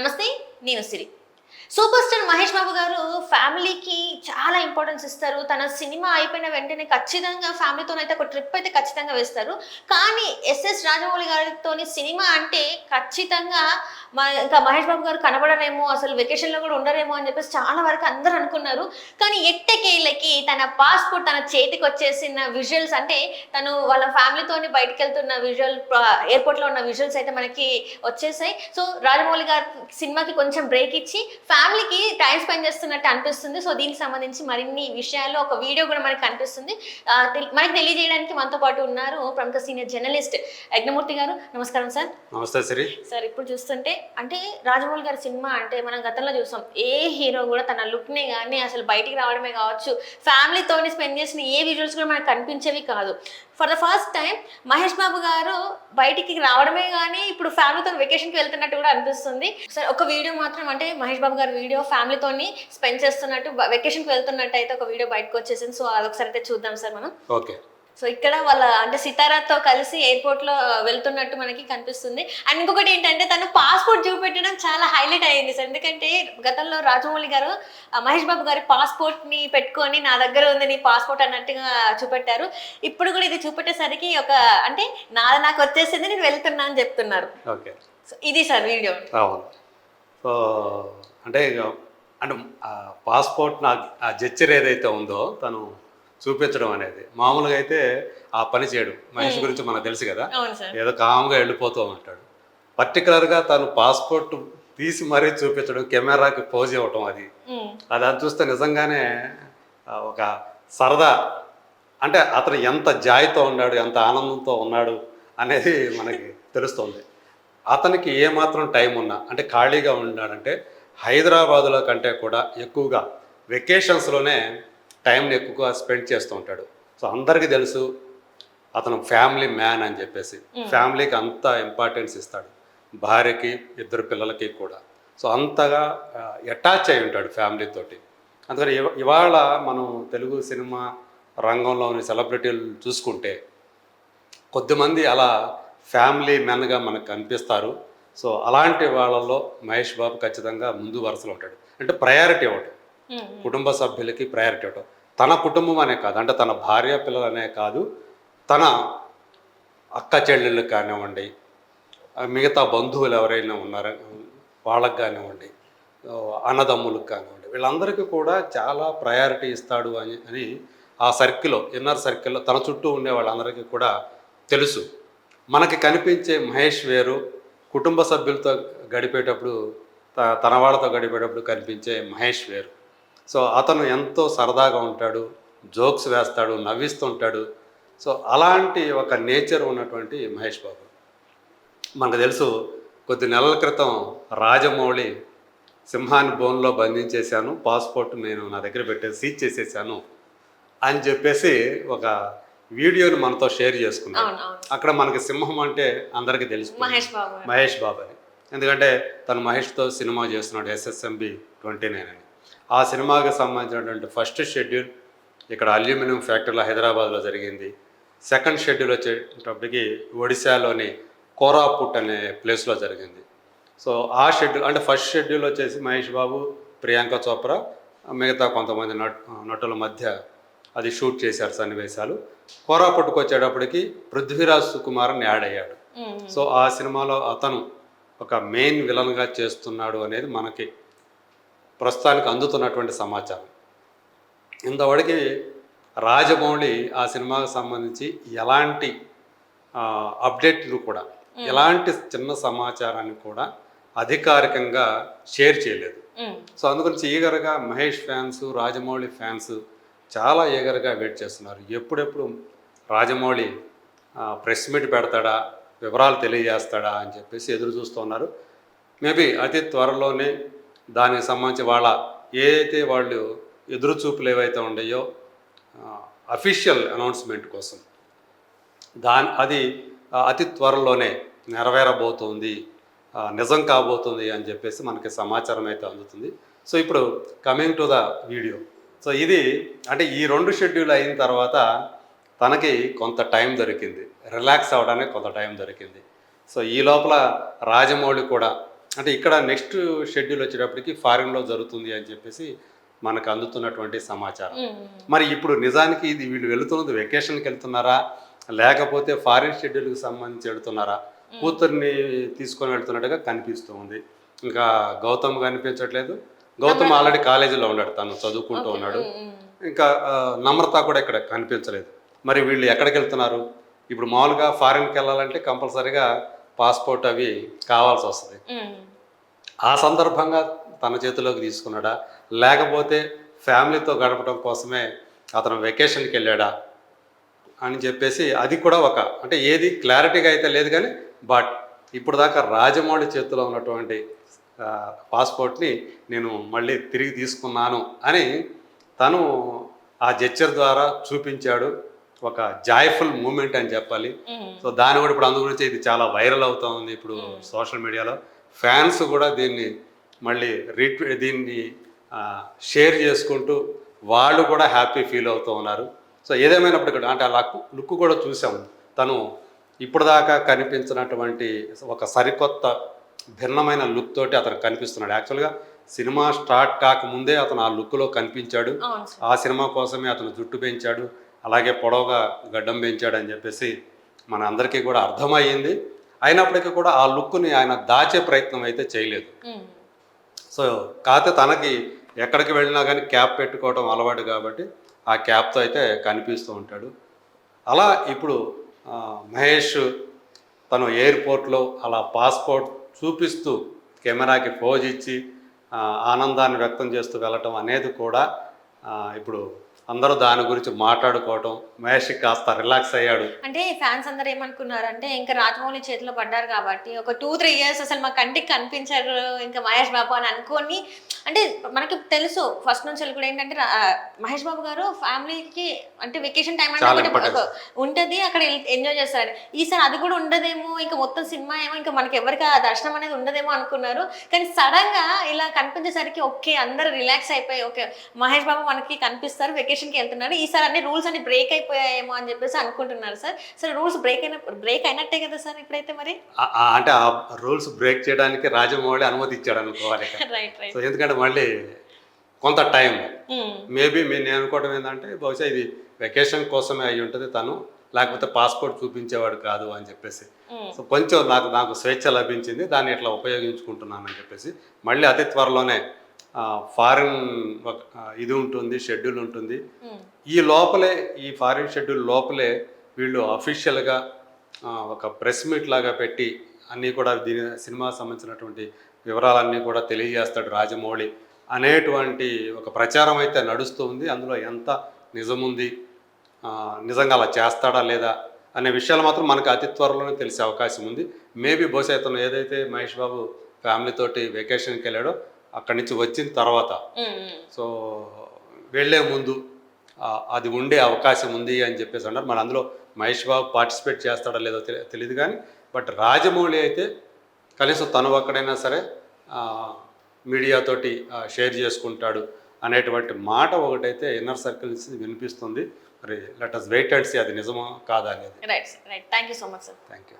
నమస్తే నేను Siri. Super star Mahesh Babu గారు ఫ్యామిలీకి చాలా ఇంపార్టెన్స్ ఇస్తారు. తన సినిమా అయిపోయిన వెంటనే ఖచ్చితంగా ఫ్యామిలీతోనైతే ఒక ట్రిప్ అయితే ఖచ్చితంగా వేస్తారు. కానీ ఎస్ఎస్ రాజమౌళి గారితో సినిమా అంటే ఖచ్చితంగా మా ఇంకా మహేష్ బాబు గారు కనబడరేమో అసలు వెకేషన్లో కూడా ఉండరేమో అని చెప్పేసి చాలా వరకు అందరూ అనుకున్నారు. కానీ ఎట్టకేళ్ళకి తన పాస్పోర్ట్ తన చేతికి వచ్చేసిన విజువల్స్ అంటే తను వాళ్ళ ఫ్యామిలీతోని బయటకు వెళ్తున్న విజువల్ ఎయిర్పోర్ట్లో ఉన్న విజువల్స్ అయితే మనకి వచ్చేసాయి. సో రాజమౌళి గారి సినిమాకి కొంచెం బ్రేక్ ఇచ్చి ఫ్యామిలీకి టైం స్పెండ్ చేస్తున్నట్టు అనిపిస్తుంది. సో దీనికి సంబంధించి మరిన్ని విషయాల్లో ఒక వీడియో కూడా మనకి కనిపిస్తుంది. మనకి తెలియజేయడానికి మనతో పాటు ఉన్నారు ప్రముఖ సీనియర్ జర్నలిస్ట్ యజ్ఞమూర్తి గారు. నమస్కారం సార్. నమస్తే సిరి. సార్ ఇప్పుడు చూస్తుంటే అంటే రాజమౌళి గారి సినిమా అంటే మనం గతంలో చూసాం ఏ హీరో కూడా తన లుక్నే కానీ అసలు బయటికి రావడమే కావచ్చు ఫ్యామిలీతోని స్పెండ్ చేసిన ఏ విజువల్స్ కూడా మనకు కనిపించేవి కాదు. For the first time Mahesh Babu garu బయటికి రావడమే కానీ ఇప్పుడు ఫ్యామిలీతో వెకేషన్కి వెళ్తున్నట్టు కూడా అనిపిస్తుంది. సార్ ఒక వీడియో మాత్రం అంటే మహేష్ బాబు గారి వీడియో ఫ్యామిలీతోని స్పెండ్ చేస్తున్నట్టు వెకేషన్కి వెళ్తున్నట్టు అయితే ఒక వీడియో బయటకు వచ్చేసింది. సో అదొకసారి అయితే చూద్దాం సార్ మనం. ఓకే సో ఇక్కడ వాళ్ళ అంటే సితారాతో కలిసి ఎయిర్పోర్ట్లో వెళ్తున్నట్టు మనకి కనిపిస్తుంది. అండ్ ఇంకొకటి ఏంటంటే తను పాస్పోర్ట్ చూపెట్టడం చాలా హైలైట్ అయ్యింది సార్. ఎందుకంటే గతంలో రాజమౌళి గారు మహేష్ బాబు గారి పాస్పోర్ట్ని పెట్టుకొని నా దగ్గర ఉంది నీ పాస్పోర్ట్ అన్నట్టుగా చూపెట్టారు. ఇప్పుడు కూడా ఇది చూపెట్టేసరికి ఒక అంటే నాది నాకు వచ్చేసింది నేను వెళ్తున్నా అని చెప్తున్నారు. ఓకే. సో ఇది సార్ వీడియో. అవును. సో అంటే అంటే పాస్పోర్ట్ నా ఆ జెచ్చర్ ఏదైతే ఉందో తను చూపించడం అనేది. మామూలుగా అయితే ఆ పని చేయడు. మనిషి గురించి మనకు తెలుసు కదా? ఏదో కామ్గా వెళ్ళిపోతూ ఉంటాడు. పర్టికులర్గా తను పాస్పోర్ట్ తీసి మరీ చూపించడం కెమెరాకి పోజ్ ఇవ్వటం అది. అది అది చూస్తే నిజంగానే ఒక సరదా. అంటే అతను ఎంత జాయ్తో ఉన్నాడు ఎంత ఆనందంతో ఉన్నాడు అనేది మనకి తెలుస్తుంది. అతనికి ఏమాత్రం టైం ఉన్నా అంటే ఖాళీగా ఉన్నాడంటే హైదరాబాదులో కంటే కూడా ఎక్కువగా వెకేషన్స్లోనే టైంని ఎక్కువగా స్పెండ్ చేస్తూ ఉంటాడు. సో అందరికీ తెలుసు అతను ఫ్యామిలీ మ్యాన్ అని చెప్పేసి. ఫ్యామిలీకి అంత ఇంపార్టెన్స్ ఇస్తాడు. భార్యకి ఇద్దరు పిల్లలకి కూడా. సో అంతగా అటాచ్ అయి ఉంటాడు ఫ్యామిలీతోటి అందుకని ఇవ- ఇవాళ మనం తెలుగు సినిమా రంగంలోని సెలబ్రిటీలు చూసుకుంటే కొద్దిమంది అలా ఫ్యామిలీ మెన్గా మనకు కనిపిస్తారు. సో అలాంటి వాళ్ళలో మహేష్ బాబు ఖచ్చితంగా ముందు వరుసలో ఉంటాడు. అంటే ప్రయారిటీ ఉమ్, కుటుంబ సభ్యులకి ప్రయారిటీ ఇవ్వటం తన కుటుంబం అనే కాదు అంటే తన భార్య పిల్లలనే కాదు తన అక్క చెల్లెళ్ళు కానివ్వండి మిగతా బంధువులు ఎవరైనా ఉన్నారని వాళ్ళకి కానివ్వండి అన్నదమ్ములకు కానివ్వండి వీళ్ళందరికీ కూడా చాలా ప్రయారిటీ ఇస్తాడు అని అని ఆ సర్కిల్లో ఇన్నర్ సర్కిల్లో తన చుట్టూ ఉండే వాళ్ళందరికీ కూడా తెలుసు. మనకి కనిపించే మహేష్ వేరు కుటుంబ సభ్యులతో గడిపేటప్పుడు త- తన వాళ్ళతో గడిపేటప్పుడు కనిపించే మహేష్ వేరు. సో అతను ఎంతో సరదాగా ఉంటాడు జోక్స్ వేస్తాడు నవ్విస్తుంటాడు. సో అలాంటి ఒక నేచర్ ఉన్నటువంటి మహేష్ బాబు. మనకు తెలుసు కొద్ది నెలల క్రితం రాజమౌళి సింహాన్ని బోన్లో బంధించేశాను పాస్పోర్ట్ నేను నా దగ్గర పెట్టేసి సీజ్ చేసేసాను అని చెప్పేసి ఒక వీడియోని మనతో షేర్ చేసుకున్నాను అక్కడ మనకి సింహం అంటే అందరికీ తెలుసు. మహేష్ బాబు. గారు. మహేష్ బాబు అని. ఎందుకంటే తను మహేష్తో సినిమా చేస్తున్నాడు ఎస్ఎస్ఎంబి ట్వంటీ నైన్ అని. ఆ సినిమాకి సంబంధించినటువంటి ఫస్ట్ షెడ్యూల్ ఇక్కడ అల్యూమినియం ఫ్యాక్టరీలో హైదరాబాద్లో జరిగింది. సెకండ్ షెడ్యూల్ వచ్చేటప్పటికి ఒడిశాలోని కోరాపుట్ అనే ప్లేస్లో జరిగింది. సో ఆ షెడ్యూల్ అంటే ఫస్ట్ షెడ్యూల్ వచ్చేసి మహేష్ బాబు ప్రియాంక చోప్రా మిగతా కొంతమంది నట్ నటుల మధ్య అది షూట్ చేశారు సన్నివేశాలు. కోరాపుట్కు వచ్చేటప్పటికి పృథ్వీరాజ్ సుకుమార్ అని యాడ్ అయ్యాడు. సో ఆ సినిమాలో అతను ఒక మెయిన్ విలన్గా చేస్తున్నాడు అనేది మనకి ప్రస్తుతానికి అందుతున్నటువంటి సమాచారం. ఇంతవరకు రాజమౌళి ఆ సినిమాకు సంబంధించి ఎలాంటి అప్డేట్లు కూడా ఎలాంటి చిన్న సమాచారాన్ని కూడా అధికారికంగా షేర్ చేయలేదు. సో అందుగురించి ఈగర్గా మహేష్ ఫ్యాన్స్ రాజమౌళి ఫ్యాన్స్ చాలా ఈగర్గా వెయిట్ చేస్తున్నారు. ఎప్పుడెప్పుడు రాజమౌళి ప్రెస్ మీట్ పెడతాడా వివరాలు తెలియజేస్తాడా అని చెప్పేసి ఎదురు చూస్తున్నారు మేబీ అతి త్వరలోనే దానికి సంబంధించి వాళ్ళ ఏదైతే వాళ్ళు ఎదురుచూపులు ఏవైతే ఉన్నాయో అఫీషియల్ అనౌన్స్మెంట్ కోసం. దాని అది అతి త్వరలోనే నెరవేరబోతుంది నిజం కాబోతుంది అని చెప్పేసి మనకి సమాచారం అయితే అందుతుంది. సో ఇప్పుడు coming to the video so ఇది అంటే ఈ రెండు షెడ్యూల్ అయిన తర్వాత తనకి కొంత టైం దొరికింది. రిలాక్స్ అవ్వడానికి కొంత టైం దొరికింది. సో ఈ లోపల రాజమౌళి కూడా అంటే ఇక్కడ నెక్స్ట్ షెడ్యూల్ వచ్చేటప్పటికి ఫారిన్లో జరుగుతుంది అని చెప్పేసి మనకు అందుతున్నటువంటి సమాచారం. మరి ఇప్పుడు నిజానికి ఇది వీళ్ళు వెళుతున్నది వెకేషన్కి వెళ్తున్నారా? లేకపోతే ఫారిన్ షెడ్యూల్కి సంబంధించి వెళ్తున్నారా? కూతుర్ని తీసుకొని వెళ్తున్నట్టుగా కనిపిస్తూ ఉంది. ఇంకా గౌతమ్ కనిపించట్లేదు. గౌతమ్ ఆల్రెడీ కాలేజీలో ఉన్నాడు తను చదువుకుంటూ ఉన్నాడు. ఇంకా నమ్రత కూడా ఇక్కడ కనిపించలేదు. మరి వీళ్ళు ఎక్కడికి వెళ్తున్నారు? ఇప్పుడు మామూలుగా ఫారిన్కి వెళ్ళాలంటే కంపల్సరీగా పాస్పోర్ట్ అవి కావాల్సి వస్తుంది. ఆ సందర్భంగా తన చేతిలోకి తీసుకున్నాడా? లేకపోతే ఫ్యామిలీతో గడపడం కోసమే అతను వెకేషన్కి వెళ్ళాడా? అని చెప్పేసి అది కూడా ఒక అంటే ఏది క్లారిటీగా అయితే లేదు కానీ బట్ ఇప్పుడు దాకా రాజమౌళి చేతిలో ఉన్నటువంటి పాస్పోర్ట్ని నేను మళ్ళీ తిరిగి తీసుకున్నాను అని తను ఆ జడ్చర్ ద్వారా చూపించాడు. ఒక జాయ్ఫుల్ మూమెంట్ అని చెప్పాలి. సో దాని కూడా ఇప్పుడు అందు గురించి ఇది చాలా వైరల్ అవుతా ఉంది ఇప్పుడు సోషల్ మీడియాలో ఫ్యాన్స్ కూడా దీన్ని మళ్ళీ రీట్వీ దీన్ని షేర్ చేసుకుంటూ వాళ్ళు కూడా హ్యాపీ ఫీల్ అవుతూ ఉన్నారు. సో ఏదేమైనప్పటికీ కూడా అంటే ఆ లుక్ లుక్ కూడా చూసాం. తను ఇప్పటిదాకా కనిపించినటువంటి ఒక సరికొత్త భిన్నమైన లుక్ తోటి అతను కనిపిస్తున్నాడు. యాక్చువల్గా సినిమా స్టార్ట్ కాకముందే అతను ఆ లుక్లో కనిపించాడు. ఆ సినిమా కోసమే అతను జుట్టు పెంచాడు. అలాగే పొడవుగా గడ్డం పెంచాడు అని చెప్పేసి మన అందరికీ కూడా అర్థమయ్యింది. అయినప్పటికీ కూడా ఆ లుక్ని ఆయన దాచే ప్రయత్నం అయితే చేయలేదు. సో కాకపోతే తనకి ఎక్కడికి వెళ్ళినా కానీ క్యాప్ పెట్టుకోవడం అలవాటు కాబట్టి ఆ క్యాప్తో అయితే కనిపిస్తూ ఉంటాడు. అలా ఇప్పుడు మహేష్ తను ఎయిర్పోర్ట్లో అలా పాస్పోర్ట్ చూపిస్తూ కెమెరాకి పోజ్ ఇచ్చి ఆనందాన్ని వ్యక్తం చేస్తూ వెళ్ళటం అనేది కూడా ఇప్పుడు అందరూ దాని గురించి మాట్లాడుకోవటం మహేష్ కాస్త రిలాక్స్ అయ్యాడు. అంటే ఫ్యాన్స్ అందరు ఏమనుకున్నారంటే ఇంకా రాజమౌళి చేతిలో పడ్డారు కాబట్టి ఒక టూ త్రీ ఇయర్స్ అసలు మా కంటికి కనిపించారు ఇంకా మహేష్ బాబు అని అనుకొని అంటే మనకి తెలుసు ఫస్ట్ నుంచి కూడా ఏంటంటే మహేష్ బాబు గారు ఫ్యామిలీకి అంటే వెకేషన్ టైం అంటే ఉంటది అక్కడ ఎంజాయ్ చేస్తారు. ఈసారి అది కూడా ఉండదేమో ఇంకా మొత్తం సినిమా ఏమో ఇంకా మనకి ఎవరికి ఆ దర్శనం అనేది ఉండదేమో అనుకున్నారు. కానీ సడన్గా ఇలా కనిపించేసరికి ఓకే అందరూ రిలాక్స్ అయిపోయి ఓకే మహేష్ బాబు మనకి కనిపిస్తారు వెకేషన్ కి వెళ్తున్నారు ఈసారి అన్ని రూల్స్ అన్ని బ్రేక్ అయిపోయాయేమో అని చెప్పేసి అనుకుంటున్నారు సార్. సార్ రూల్స్ బ్రేక్ అయిన బ్రేక్ అయినట్టే కదా సార్ ఇప్పుడైతే మరి? అంటే ఆ రూల్స్ బ్రేక్ చేయడానికి రాజమౌళి అనుమతి ఇచ్చాడు అనుకోవాలి సో ఎందుకంటే మళ్ళీ కొంత టైం మేబీ మీ నేను అనుకోవడం ఏంటంటే బహుశా ఇది వెకేషన్ కోసమే అయి ఉంటుంది తను లేకపోతే పాస్పోర్ట్ చూపించేవాడు కాదు అని చెప్పేసి. సో కొంచెం నాకు నాకు స్వేచ్ఛ లభించింది దాన్ని ఇట్లా ఉపయోగించుకుంటున్నాను అని చెప్పేసి. మళ్ళీ అతి త్వరలోనే ఫారిన్ ఇది ఉంటుంది షెడ్యూల్ ఉంటుంది. ఈ లోపలే ఈ ఫారిన్ షెడ్యూల్ లోపలే వీళ్ళు అఫీషియల్గా ఒక ప్రెస్ మీట్ లాగా పెట్టి అన్నీ కూడా దీని సినిమా సంబంధించినటువంటి వివరాలన్నీ కూడా తెలియజేస్తాడు రాజమౌళి. అనేటువంటి ఒక ప్రచారం అయితే నడుస్తూ ఉంది. అందులో ఎంత నిజముంది నిజంగా అలా చేస్తాడా లేదా అనే విషయాలు మాత్రం మనకు అతి త్వరలోనే తెలిసే అవకాశం ఉంది. మేబీ బహుశా ఇతను ఏదైతే మహేష్ బాబు ఫ్యామిలీ తోటి వెకేషన్కి వెళ్ళాడో అక్కడి నుంచి వచ్చిన తర్వాత. సో వెళ్ళే ముందు అది ఉండే అవకాశం ఉంది అని చెప్పేసి అన్నారు. మరి అందులో మహేష్ బాబు పార్టిసిపేట్ చేస్తాడో లేదో తెలి- తెలియదు కానీ బట్ రాజమౌళి అయితే కనీసం తను ఒక్కడైనా సరే మీడియాతోటి షేర్ చేసుకుంటాడు అనేటువంటి మాట ఒకటైతే ఇన్నర్ సర్కిల్ నుంచి వినిపిస్తుంది. మరి let us wait and see అది నిజమా కాదా అనేది. Right right thank you so much sir thank you